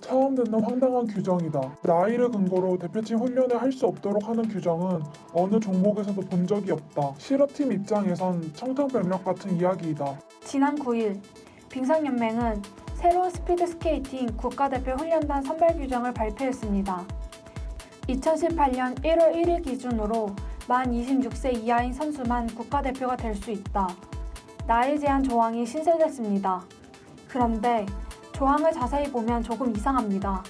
처음 듣는 황당한 규정이다. 나이를 근거로 대표팀 훈련을 할 수 없도록 하는 규정은 어느 종목에서도 본 적이 없다. 실업팀 입장에선 청천벽력 같은 이야기이다. 지난 9일 빙상연맹은 새로운 스피드 스케이팅 국가대표 훈련단 선발 규정을 발표했습니다. 2018년 1월 1일 기준으로 만 26세 이하인 선수만 국가대표가 될 수 있다. 나이 제한 조항이 신설됐습니다. 그런데 조항을 자세히 보면 조금 이상합니다.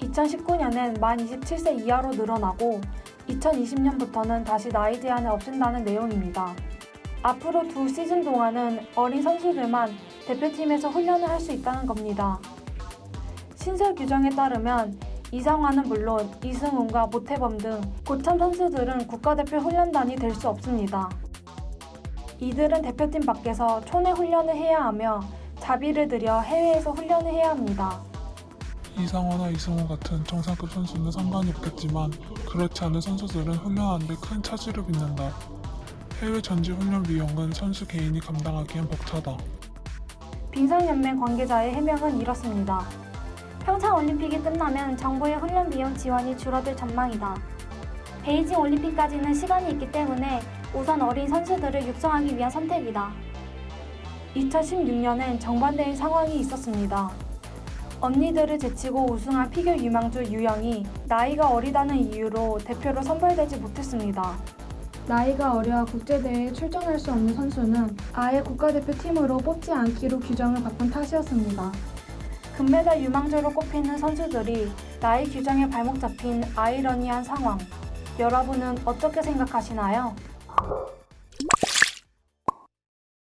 2019년엔 만 27세 이하로 늘어나고 2020년부터는 다시 나이 제한을 없앤다는 내용입니다. 앞으로 두 시즌 동안은 어린 선수들만 대표팀에서 훈련을 할 수 있다는 겁니다. 신설 규정에 따르면 이상화는 물론 이승훈과 모태범 등 고참 선수들은 국가대표 훈련단이 될 수 없습니다. 이들은 대표팀 밖에서 초내 훈련을 해야 하며 자비를 들여 해외에서 훈련을 해야 합니다. 이상호나 이승우 같은 정상급 선수는 상관이 없겠지만 그렇지 않은 선수들은 훈련하는데 큰 차질을 빚는다. 해외 전지 훈련 비용은 선수 개인이 감당하기엔 벅차다. 빙상연맹 관계자의 해명은 이렇습니다. 평창 올림픽이 끝나면 정부의 훈련 비용 지원이 줄어들 전망이다. 베이징 올림픽까지는 시간이 있기 때문에 우선 어린 선수들을 육성하기 위한 선택이다. 2016년엔 정반대의 상황이 있었습니다. 언니들을 제치고 우승한 피겨 유망주 유영이 나이가 어리다는 이유로 대표로 선발되지 못했습니다. 나이가 어려 국제대회에 출전할 수 없는 선수는 아예 국가대표 팀으로 뽑지 않기로 규정을 바꾼 탓이었습니다. 금메달 유망주로 꼽히는 선수들이 나이 규정에 발목 잡힌 아이러니한 상황. 여러분은 어떻게 생각하시나요?